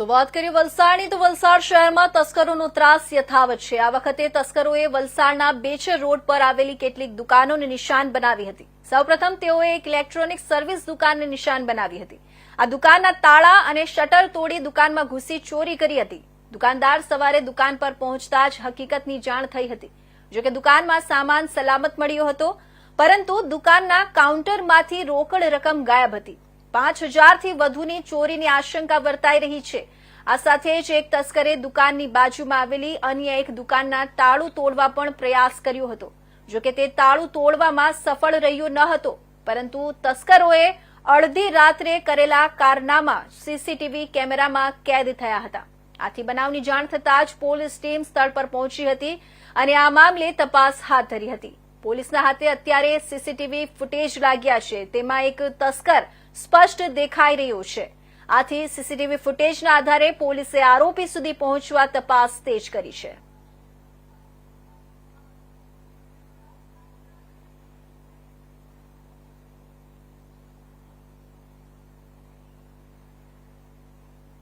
તો વાત કરીએ વલસાડની, તો વલસાડ શહેરમાં તસ્કરોનો ત્રાસ યથાવત છે. આ વખતે તસ્કરોએ વલસાડના બેચર રોડ પર આવેલી કેટલીક દુકાનોને નિશાન બનાવી હતી. સૌપ્રથમ તેઓએ એક ઇલેક્ટ્રોનિક સર્વિસ દુકાનને નિશાન બનાવી હતી. આ દુકાનના તાળા અને શટર તોડી દુકાનમાં ઘૂસી ચોરી કરી હતી. દુકાનદાર સવારે દુકાન પર પહોંચતા જ હકીકતની જાણ થઈ હતી. જોકે દુકાનમાં સામાન સલામત મળ્યો હતો, પરંતુ દુકાનના કાઉન્ટરમાંથી રોકડ રકમ ગાયબ હતી. પાંચ હજારથી વધુની ચોરીની આશંકા વર્તાઈ રહી છે. આ સાથે જ એક તસ્કરે દુકાનની બાજુમાં આવેલી અન્ય એક દુકાનના તાળું તોડવા પણ પ્રયાસ કર્યો હતો. જોકે તે તાળું તોડવામાં સફળ રહ્યો ન હતો, પરંતુ તસ્કરોએ અડધી રાત્રે કરેલા કારનામા સીસીટીવી કેમેરામાં કેદ થયા હતા. આથી બનાવની જાણ થતાં જ પોલીસ ટીમ સ્થળ પર પહોંચી હતી અને આ મામલે તપાસ હાથ ધરી હતી. પોલીસના હાથે અત્યારે સીસીટીવી ફૂટેજ લાગ્યા છે. તેમાં એક તસ્કર સ્પષ્ટ દેખાઈ રહ્યું છે. આથી સીસીટીવી ફૂટેજના આધારે પોલીસે આરોપી સુધી પહોંચવા તપાસ તેજ કરી છે.